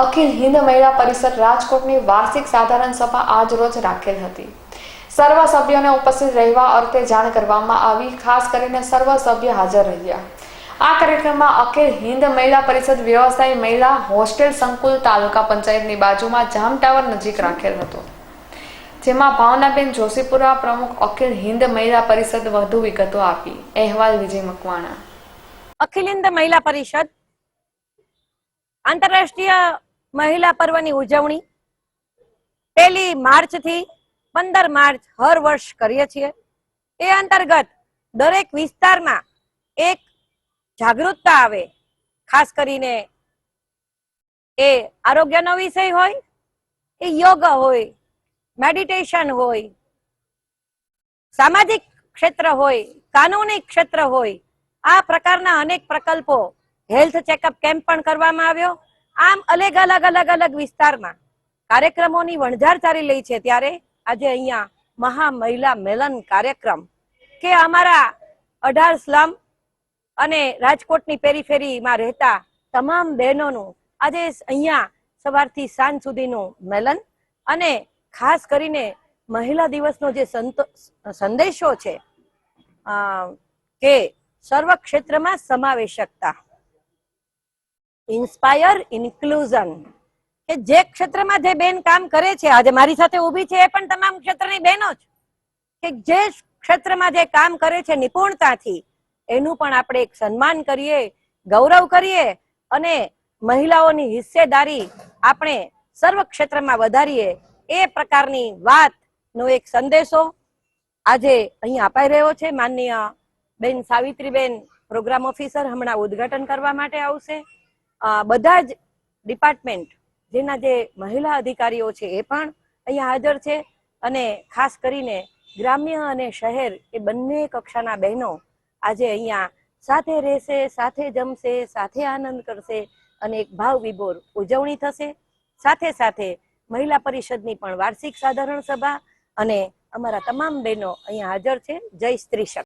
અખિલ હિન્દ મહિલા પરિષદ રાજકોટની વાર્ષિક સાધારણ સભા આજ રોજ રાખેલ હતી. સર્વ સભ્યોને ઉપસ્થિત રહેવા અર્થે જાણ કરવામાં આવી, ખાસ કરીને સર્વ સભ્ય હાજર રહ્યા. આ કાર્યક્રમમાં અખિલ હિન્દ મહિલા પરિષદ વ્યવસાય મહિલા હોસ્ટેલ સંકુલ તાલુકા પંચાયતની બાજુમાં જામ ટાવર નજીક રાખેલ હતો. જેમાં ભાવનાબેન જોશીપુરા પ્રમુખ અખિલ હિન્દ મહિલા પરિષદ વધુ વિગતો આપી. અહેવાલ વિજય મકવાણા. અખિલ હિન્દ મહિલા પરિષદ આંતરરાષ્ટ્રીય મહિલા પર્વની ઉજવણી પહેલી માર્ચથી પંદર માર્ચ હર વર્ષ કરીએ છીએ. એ અંતર્ગત દરેક વિસ્તારમાં એક જાગૃતતા આવે. ખાસ કરીને એ આરોગ્યનો વિષય હોય, એ યોગ હોય, મેડિટેશન હોય, સામાજિક ક્ષેત્ર હોય, કાનૂની ક્ષેત્ર હોય, આ પ્રકારના અનેક પ્રકલ્પો હેલ્થ ચેકઅપ કેમ્પ પણ કરવામાં આવ્યો. આમ અલગ અલગ અલગ અલગ વિસ્તારમાં કાર્યક્રમોની વણઝાર ચાલી રહી છે ત્યારે આજે અહીંયા મહા મહિલા મેલન કાર્યક્રમ કે અમારા અઢાર સ્લમ અને રાજકોટની પેરીફેરીમાં રહેતા તમામ બહેનોનું આજે અહીંયા સવારથી સાંજ સુધીનું મેલન અને ખાસ કરીને મહિલા દિવસનો જે સંદેશો છે કે સર્વ ક્ષેત્રમાં સમાવેશકતા. ઇન્સ્પાયર ઇન્ક્લુઝન કે જે ક્ષેત્રમાં જે બેન કામ કરે છે, આજે મારી સાથે ઊભી છે એ પણ તમામ ક્ષેત્રની બહેનો જ. કે જે ક્ષેત્રમાં જે કામ કરે છે નિપુણતાથી, એનું પણ આપણે એક સન્માન કરીએ, ગૌરવ કરીએ અને મહિલાઓની હિસ્સેદારી આપણે સર્વ ક્ષેત્રમાં વધારીએ એ પ્રકારની વાતનો એક સંદેશો આજે અહીં અપાઈ રહ્યો છે. માનનીય બેન સાવિત્રીબેન પ્રોગ્રામ ઓફિસર હમણાં ઉદ્ઘાટન કરવા માટે આવશે. બધા જ ડિપાર્ટમેન્ટ જેના જે મહિલા અધિકારીઓ છે એ પણ અહીંયા હાજર છે અને ખાસ કરીને ગ્રામ્ય અને શહેર એ બંને કક્ષાના બહેનો આજે અહીંયા સાથે રહેશે, સાથે જમશે, સાથે આનંદ કરશે અને એક ભાવ વિભોર ઉજવણી થશે. સાથે સાથે મહિલા પરિષદની પણ વાર્ષિક સાધારણ સભા અને અમારા તમામ બહેનો અહીંયા હાજર છે. જય સ્ત્રી શક્તિ